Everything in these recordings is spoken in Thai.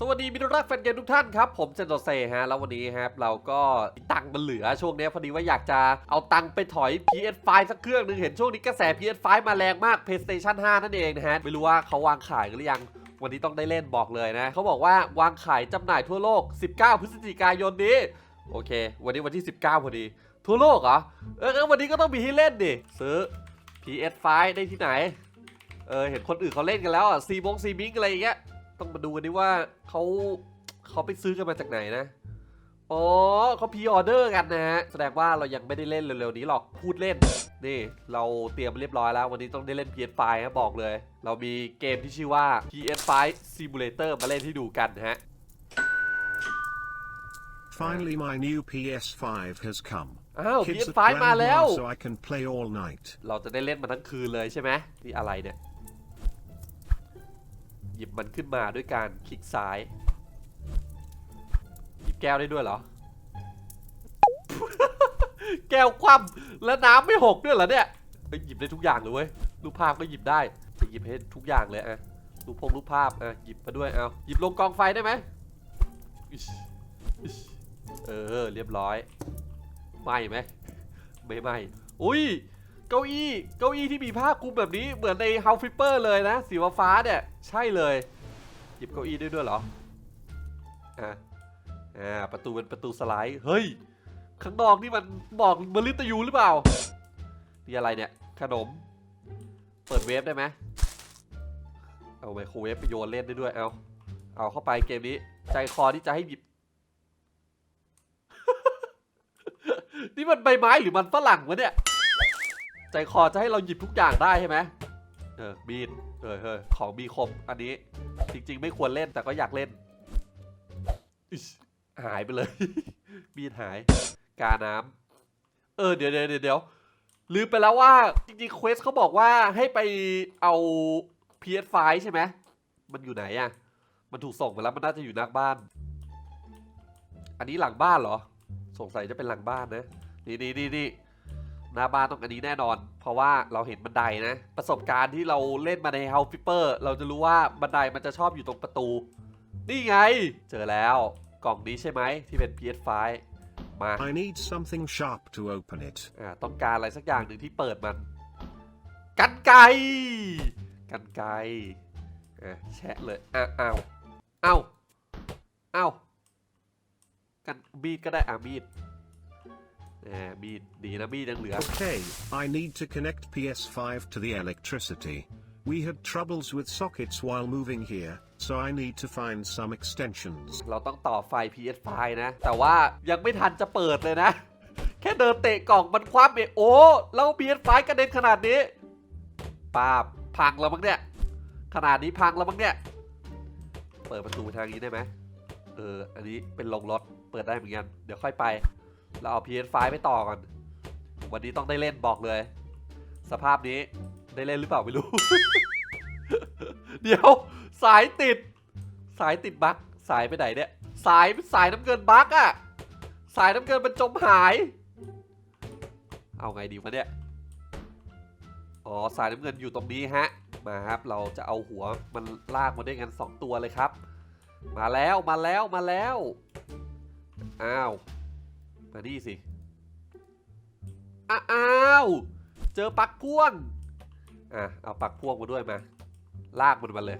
สวัสดีมิตรรักแฟนเกมทุกท่านครับผมเซนโตเซฮะแล้ววันนี้ครับเราก็ตังค์มันเหลือช่วงนี้พอดีว่าอยากจะเอาตังค์ไปถอย PS5 สักเครื่องหนึงเห็นช่วงนี้กระแส PS5 มาแรงมาก PlayStation 5 นั่นเองนะฮะไม่รู้ว่าเขาวางขายหรือยังวันนี้ต้องได้เล่นบอกเลยนะเขาบอกว่าวางขายจำหน่ายทั่วโลก 19 พฤศจิกายนนี้ โอเค วันนี้วันที่ 19 พอดี ทั่วโลกเหรอเออวันนี้ก็ต้องมีให้เล่นดิซื้อ PS5 ได้ที่ไหนเออเห็นคนอื่นเขาเล่นกันแล้วอะซีบงซีบิงอะไรอย่างเงี้ย ต้องมาดูกันดิว่าเขาเขาไปซื้อกันมาจากไหนนะ อ๋อเขาพรีออเดอร์กันนะฮะ แสดงว่าเรายังไม่ได้เล่นเร็วๆนี้หรอก พูดเล่น นี่ เราเตรียมมาเรียบร้อยแล้ว วันนี้ต้องได้เล่น PS5 นะบอกเลย เรามีเกมที่ชื่อว่า PS5 Simulator มาเล่นให้ดูกันนะฮะ Finally, my new PS5 has come. อ้าว Kids at PS5 มาแล้ว grandma, so I can play all night. เราจะได้เล่นมันทั้งคืนเลยใช่ไหมนี่อะไรเนี่ย หยิบมันขึ้นมาด้วยการคลิกซ้าย หยิบแก้วได้ด้วยเหรอ แก้วคว่ำแล้วน้ำไม่หกด้วยเหรอเนี่ยเฮ้ยหยิบได้ทุกอย่างเลยเว้ยรูปภาพก็หยิบได้จะหยิบให้ทุกอย่างเลยอะรูปพงรูปภาพอะหยิบมาด้วยเอาหยิบลงกองไฟได้ไหมเออเรียบร้อยไหมไหมไม่ไหมอุ้ย เก้าอี้เก้าอี้ที่มีผ้าคลุมแบบนี้เหมือนใน House Flipper เลยนะสีฟ้าเนี่ยใช่เลย หยิบเก้าอี้ได้ด้วยเหรออ่าอ่าประตูเป็นประตูสไลด์เฮ้ยข้างนอกนี่มันบอกมลิตยูหรือเปล่านี่อะไรเนี่ยขนม เปิดเวฟได้ไหมเอาไมโครเวฟไปโยนเล่นได้ด้วยเอาเอาเข้าไปเกมนี้ ใจคอที่จะให้หยิบ นี่มันใบไม้หรือมันฝรั่งวะเนี่ย ใจคอจะให้เราหยิบทุกอย่างได้ใช่ไหมเออมีดเออเออของมีคมอันนี้ จริง ๆ ไม่ควรเล่นแต่ก็อยากเล่นอิ๊ชหายไปเลยมีดหาย กาน้ำเออเดี๋ยวเดี๋ยวเดี๋ยวเดี๋ยวลืมไปแล้วว่า จริงๆเควสเขาบอกว่าให้ไปเอา PS5 ใช่ไหมมันอยู่ไหนอะมันถูกส่งมาแล้วมันน่าจะอยู่หน้าบ้าน อันนี้หลังบ้านเหรอ สงสัยจะเป็นหลังบ้านนะ นี่นี่นี่นี่ หน้าบ้านต้องอันนี้แน่นอน เพราะว่าเราเห็นบันไดนะ ประสบการณ์ที่เราเล่นมาใน House Flipper เราจะรู้ว่าบันไดมันจะชอบอยู่ตรงประตู นี่ไง เจอแล้วกล่องนี้ใช่ไหมที่เป็น PS5 มา I need something sharp to open it. อ่าต้องการอะไรสักอย่างหนึ่งที่เปิดมัน กันไกรกันไกรอะแชะเลยอ้าวอ้าวอ้าวอ้าวกันมีดก็ได้อะมีด อ่ามีดดีนะมีดยังเหลือ Okay, I need to connect PS5 to the electricity. We had troubles with sockets while moving here, so I need to find some extensions. เราต้องต่อไฟ PS5 นะ แต่ว่ายังไม่ทันจะเปิดเลยนะ แค่เดินเตะกล่องมันคว่ำเองโอ้แล้ว PS5 กระเด็นขนาดนี้ป้าบพังแล้วมั้งเนี่ย ขนาดนี้พังแล้วมั้งเนี่ย เปิดประตูทางนี้ได้ไหมเออ อันนี้เป็นลงรถ เปิดได้เหมือนกัน เดี๋ยวค่อยไป เราเอา PS5 ไปต่อก่อน วันนี้ต้องได้เล่นบอกเลย สภาพนี้ได้เล่นหรือเปล่าไม่รู้ เดี๋ยวสายติด สายติดบั๊กสายไปไหนเนี่ย สายสายน้ำเงินบั๊กอะสายน้ำเงินมันจมหาย เอาไงดีวะเนี่ย อ๋อสายน้ำเงินอยู่ตรงนี้ฮะ มาครับเราจะเอาหัวมันลากมาด้วยกัน2ตัวเลยครับ มาแล้วมาแล้วมาแล้ว อ้าว มานี่สิ อ้าว เจอปลักพ่วง อะ เอาปลักพ่วงมาด้วยมา ลากมันมาเลย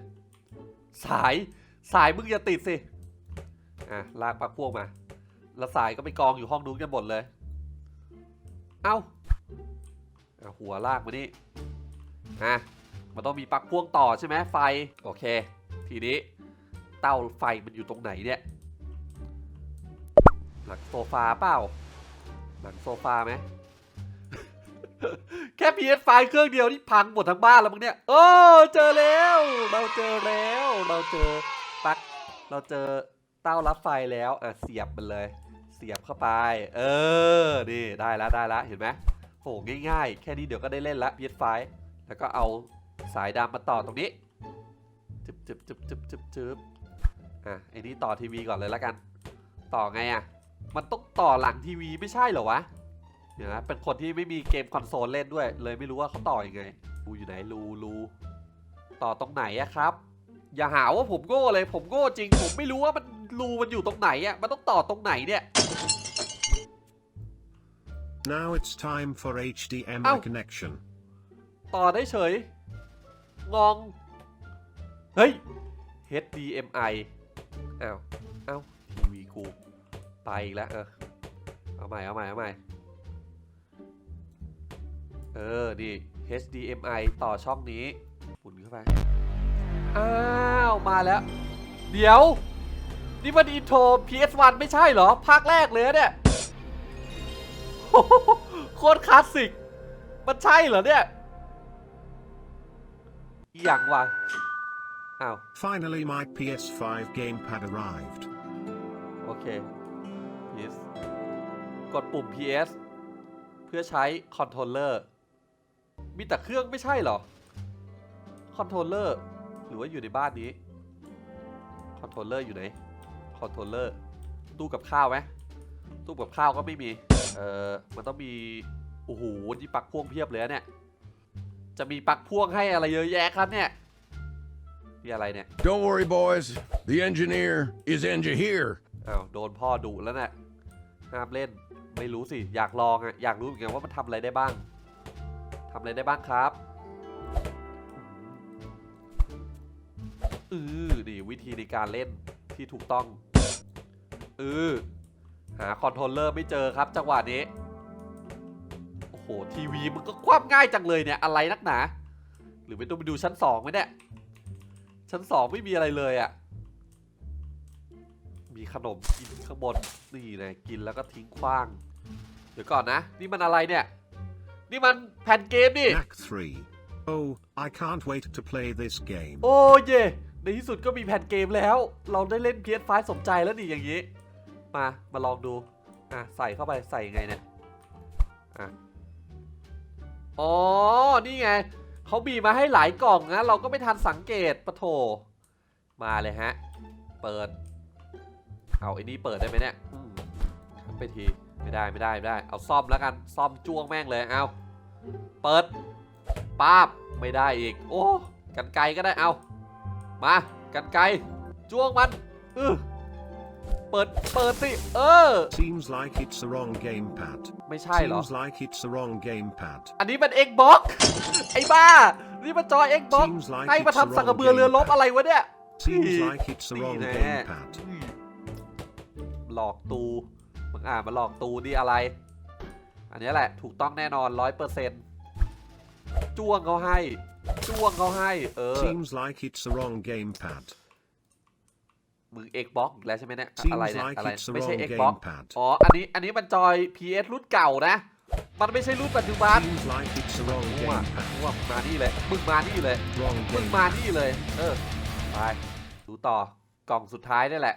สาย สายมึงอย่าติดสิ อะ ลากปลักพ่วงมา แล้วสายก็ไปกองอยู่ห้องนู้นกันหมดเลย เอ้าเอาหัวลากมานี่อะ มันต้องมีปลั๊กพ่วงต่อใช่ไหมไฟ โอเค ทีนี้ เต้าไฟมันอยู่ตรงไหนเนี่ย หลังโซฟาเปล่า หลังโซฟาไหม แค่ PS5 เครื่องเดียวนี่พังหมดทั้งบ้านแล้วมึงเนี่ย โอ้เจอแล้ว เราเจอแล้ว เราเจอปลั๊กเราเจอเต้ารับไฟแล้วอะเสียบมันเลย เสียบเข้าไป เออนี่ได้แล้วได้แล้วเห็นไหมโหง่ายๆ แค่นี้เดี๋ยวก็ได้เล่นละ PS5 แล้วก็เอาสายดำมาต่อตรงนี้จึบจึบจึบจึบจึบจึบอะไอ้นี่ต่อทีวีก่อนเลยละกัน ต่อไงอะ มันต้องต่อหลังทีวีไม่ใช่เหรอวะ เดี๋ยวนะ เป็นคนที่ไม่มีเกมคอนโซลเล่นด้วย เลยไม่รู้ว่าเขาต่ออยังไงรูอยู่ไหนรูรูต่อตรงไหนอะครับ อย่าหาว่าผมโง่เลย ผมโง่จริง ผมไม่รู้ว่ามันรูมันอยู่ตรงไหนอะมันต้องต่อตรงไหนเนี่ย Now it's time for HDMI Ow. connection. ต่อได้เฉย งอง เฮ้ย HDMI อ้าว อ้าว ทีวีกู ไปอีกแล้วเออเอาใหม่เอาใหม่เอาใหม่เออนี่ HDMI ต่อช่องนี้หมุนเข้าไป อ้าวมาแล้ว เดี๋ยว นี่มันอินโทร PS1 ไม่ใช่เหรอ ภาคแรกเลยนะเนี่ยโคตรคลาสสิก มันใช่เหรอเนี่ยอหย่างวะอ้าว Finally, my PS5 gamepad arrived. โอเค PS กดปุ่ม PS เพื่อใช้คอนโทรลเลอร์ มีแต่เครื่องไม่ใช่เหรอ คอนโทรลเลอร์ หรือว่าอยู่ในบ้านนี้ คอนโทรลเลอร์อยู่ไหน คอนโทรลเลอร์ ตู้กับข้าวไหมตู้กับข้าวก็ไม่มี เออมันต้องมี โอ้โหนี่ปลั๊กพ่วงเพียบเลยนะเนี่ย จะมีปลั๊กพ่วงให้อะไรเยอะแยะครับเนี่ยนี่อะไรเนี่ย Don't worry, boys. The engineer is engine here. อ้าวโดนพ่อดุแล้วนะ่ะ ห้ามเล่น ไม่รู้สิ อยากลองอะอยากรู้เหมือนกันว่ามันทำอะไรได้บ้างทำอะไรได้บ้างครับเออนี่วิธีในการเล่นที่ถูกต้องเออหาคอนโทรลเลอร์ไม่เจอครับจังหวะนี้ โอ้โห ทีวีมันก็คว่ำง่ายจังเลยเนี่ย อะไรนักหนา หรือไม่ต้องไปดูชั้นสองไหมเนี่ย ชั้นสองไม่มีอะไรเลยอะ่ะ มีขนมกินข้างบน นี่เลยกินแล้วก็ทิ้งขว้าง เดี๋ยวก่อนนะ นี่มันอะไรเนี่ย นี่มันแผ่นเกมนี่ Act 3. Oh, I can't wait to play this game. โอ้เย่ในที่สุดก็มีแผ่นเกมแล้ว เราได้เล่น PS5 สมใจแล้วนี่อย่างนี้ มา มาลองดู อะ ใส่เข้าไป ใส่ยังไงเนี่ย อะ อ๋อ นี่ไง เขาบีมาให้หลายกล่องนะ เราก็ไม่ทันสังเกตปะโถ มาเลยฮะ เปิด เอาไอ้นี่เปิดได้ไหมเนี่ยอืมทำไปทีไม่ได้ไม่ได้ไม่ได้ เอาซ่อมแล้วกันซ่อมจ้วงแม่งเลยเอาเปิดป้าบไม่ได้อีก โอ้กันไกลก็ได้เอามากันไกลจ้วงมันเออเปิดเปิดสิเออ Seems like it's the wrong gamepad. ไม่ใช่เหรอ Seems like it's the wrong gamepad. อันนี้มัน Xbox ไอ้บ้า นี่มันจอ Xbox Seems like ให้มา it's the ทำสังกระ wrong เบือเรือลบ gamepad. อะไรวะเนี่ย Seems Hey, like it's the นี่ wrong แน่ gamepad. อืมหลอกตูมึงอ่านมาหลอกตูนี่อะไร อันนี้แหละถูกต้องแน่นอนร้อยเปอร์เซ็นต์จ้วงเขาให้ จ้วงเขาให้ เออ Seems like it's the wrong gamepad. มึง Xbox อีกแล้วใช่ไหมเนี่ย Seems อะไรเนี่ย like อะไร it's the ไม่ใช่ wrong Xbox gamepad. อ๋อ อันนี้ อันนี้มันจอย PS รุ่นเก่านะ มันไม่ใช่รุ่นปัจจุบัน Seems like it's the wrong มั่ว gamepad. มั่วมึงมานี่เลย มึงมานี่เลย Wrong มึงมา gamepad. นี่เลย เออ ไป ดูต่อกล่องสุดท้ายนี่แหละ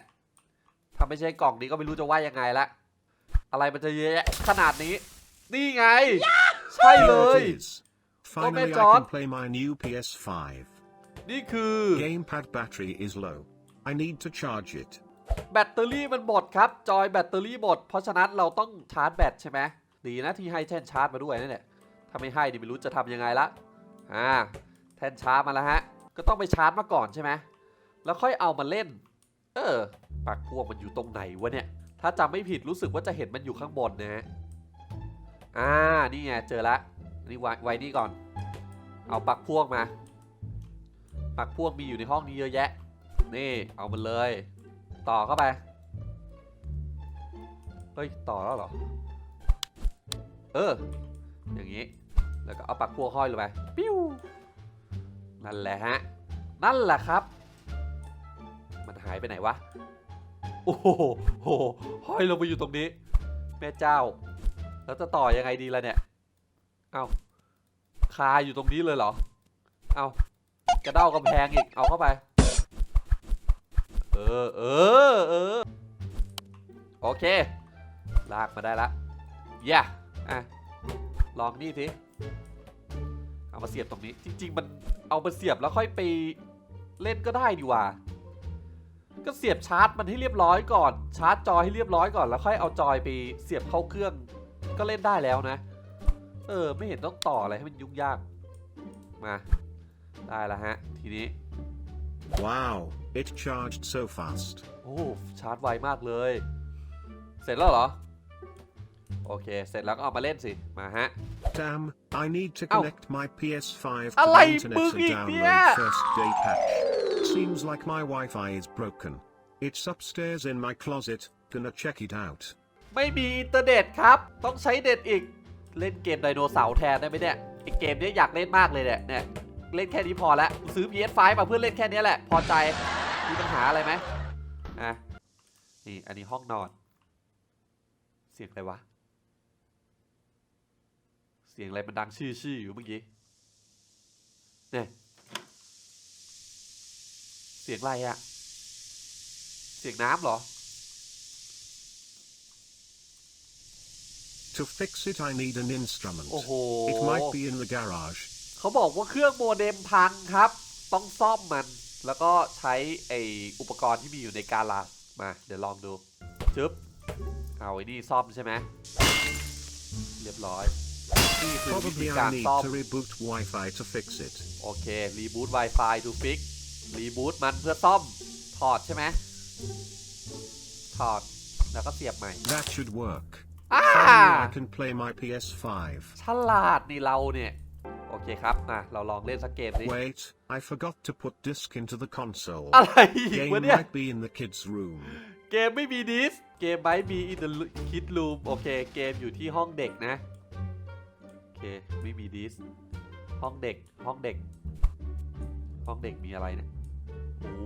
ถ้าไม่ใช่กล่องนี้ก็ไม่รู้จะว่ายังไงละ อะไรมันจะเยอะแยะขนาดนี้ นี่ไง ใช่เล Here ย it is. Finally, I John. can play my new PS5. นี่คือ Gamepad battery is low. I need to charge it. แบตเตอรี่มันหมดครับ จอยแบตเตอรี่หมด เพราะฉะนั้นเราต้องชาร์จแบตใช่ไหมดีนะที่ให้แท่นชาร์จมาด้วยนั่นแหละถ้าไม่ให้ดิไม่รู้จะทำยังไงละ อ่า แท่นชาร์จมาแล้วฮะ ก็ต้องไปชาร์จมาก่อนใช่ไหมแล้วค่อยเอามาเล่น เออ ปากพวกมันอยู่ตรงไหนวะเนี่ย ถ้าจำไม่ผิดรู้สึกว่าจะเห็นมันอยู่ข้างบนนะฮะอ่า นี่ไงเจอละนี่ไว้ไว้นี่ก่อน เอาปลักพวกมาปลักพวกมีอยู่ในห้องนี้เยอะแยะ นี่ เอามันเลย ต่อเข้าไป เฮ้ย ต่อแล้วเหรอ เออ อย่างนี้ แล้วก็เอาปลักพวกห้อยลงไป ปิ้ว นั่นแหละฮะ นั่นแหละครับ มันหายไปไหนวะ โอ้โหโหห้อยลงไปอยู่ตรงนี้ แม่เจ้า แล้วจะต่อยังไงดีล่ะเนี่ย เอาคาอยู่ตรงนี้เลยเหรอ เอากระเด้ากำแพงอีก เอาเข้าไป เออเออเออโอเค ลากมาได้ละย่าอะ ลองนี่ทีเอามาเสียบตรงนี้ จริง ๆ มันเอามาเสียบแล้วค่อยไปเล่นก็ได้ดีว่า ก็เสียบชาร์จมันให้เรียบร้อยก่อน ชาร์จจอยให้เรียบร้อยก่อนแล้วค่อยเอาจอยไปเสียบเข้าเครื่อง ก็เล่นได้แล้วนะ เออ ไม่เห็นต้องต่ออะไรให้มันยุ่งยาก มา ได้แล้วฮะ ทีนี้ Wow, it charged so fast. โอ้ชาร์จไวมากเลย เสร็จแล้วเหรอ โอเค เสร็จแล้วก็เอามาเล่นสิ มาฮะ Damn, I need to Ow. connect my PS5 to Alay, the internet to boogie, download yeah. first day patch. Seems like my Wi-Fi is broken. It's upstairs in my closet. Gonna check it out. ไม่มีอินเทอร์เน็ตครับ ต้องใช้เน็ตอีก เล่นเกมไดโนเสาร์แทนได้ไหมเนี่ยไอเกมเนี้ยอยากเล่นมากเลยเนี่ยเนี่ย เล่นแค่นี้พอแล้วซื้อ PS5 มาเพื่อเล่นแค่นี้แหละ พอใจ มีปัญหาอะไรไหมอะ นี่ อันนี้ห้องนอน เสียงอะไรวะ เสียงอะไรมันดังชื่อชื่ออยู่เมื่อกี้เนี่ย สียงอะไรอะเสียงน้ำเหรอ To fix it, I need an instrument. โอ้โห It might be in the garage. เขาบอกว่าเครื่องโมเด็มพังครับ ต้องซ่อมมัน แล้วก็ใช้ไออุปกรณ์ที่มีอยู่ในการาจมา เดี๋ยวลองดูจึ๊บเอาไอ้นี่ซ่อมใช่ไหมเรียบร้อย นี่คือวิธี Probably การ I need ซ่อม to reboot Wi-Fi to fix it. โอเค รีบูต Wi-Fi to fix รีบูตมันเพื่อซ่อม ถอดใช่ไหมถอด แล้วก็เสียบใหม่ That should work. อ่า Finally, I can play my PS5. ฉลาดนี่เราเนี่ย โอเคครับมาเราลองเล่นสักเกมนี้ Wait, I forgot to put disc into the console. อะไรอีก Game วะเนี่ย might be in the kids' room. เกมไม่มีดิส เกมไม่มี in the kid room โอเค เกมอยู่ที่ห้องเด็กนะ โอเค ไม่มีดิส ห้องเด็ก ห้องเด็ก ห้องเด็กมีอะไรเนี่ย โอ้โห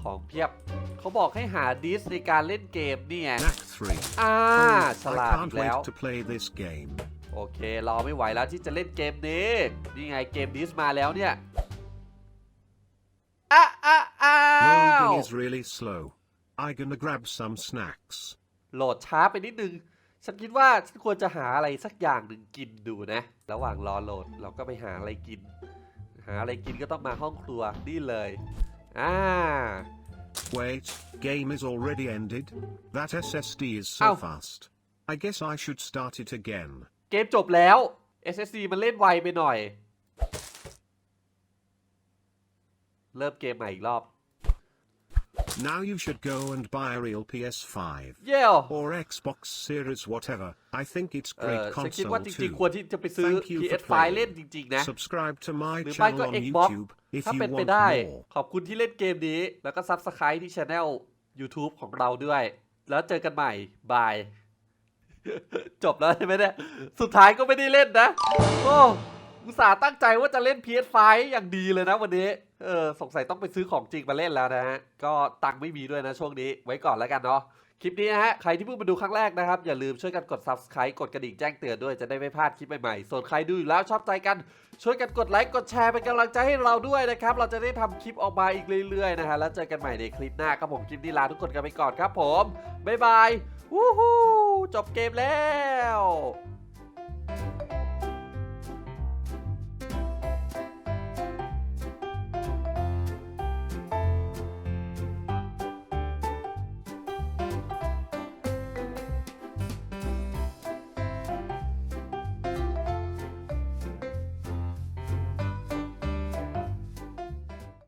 ของเพียบ เขาบอกให้หาดิสในการเล่นเกมนี่ไง Knack 3. อ่า Oh, ฉลาด I อี can't กแล้ว wait to play this game. โอเครอไม่ไหวแล้วที่จะเล่นเกมนี้ นี่ไงเกมดิสมาแล้วเนี่ยอ้าอ้าอ้าว Loading is really slow. I gonna grab some snacks. โหลดช้าไปนิดนึง ฉันคิดว่าฉันควรจะหาอะไรสักอย่างหนึ่งกินดูนะ ระหว่างรอโหลดเราก็ไปหาอะไรกินหาอะไรกินก็ต้องมาห้องครัวนี่เลย อ่า Wait, game is already ended? That SSD is so Ow. fast. I guess I should start it again. เกมจบแล้ว SSD มันเล่นไวไปหน่อย เริ่มเกมใหม่อีกรอบ Now you should go and buy a real PS5. เย้ Or Xbox Series whatever. I think it's เอ great อฉันคิด console ว่าจริง too. ๆควรที่จะไปซื้อ Thank you for PS5 playing. เล่นจริงๆนะ Subscribe to my หรือไม่ channel ก็ on Xbox YouTube if ถ้า you เป็นไป want ได้ more. ขอบคุณที่เล่นเกมนี้ แล้วก็ Subscribe ที่ช anel YouTube ของเราด้วย แล้วเจอกันใหม่บาย จบแล้วใช่ไหมเนี่ย สุดท้ายก็ไม่ได้เล่นนะ โอ้อุตส่าห์ตั้งใจว่าจะเล่น PS5 อย่างดีเลยนะวันนี้ เออสงสัยต้องไปซื้อของจริงมาเล่นแล้วนะฮะ ก็ตังไม่มีด้วยนะช่วงนี้ ไว้ก่อนแล้วกันเนาะ คลิปนี้นะฮะ ใครที่เพิ่งมาดูครั้งแรกนะครับ อย่าลืมช่วยกันกด subscribe กดกระดิ่งแจ้งเตือนด้วยจะได้ไม่พลาดคลิปใหม่ๆ ส่วนใครดูอยู่แล้วชอบใจกัน ช่วยกันกดไลค์ กดแชร์เป็นกำลังใจให้เราด้วยนะครับ เราจะได้ทำคลิปออกมาอีกเรื่อยๆนะฮะ แล้วเจอกันใหม่ในคลิปหน้าครับผมคลิปนี้ลาทุกคนกันไปก่อนครับผมบ๊ายบายวู้ฮู้จบเกมแล้ว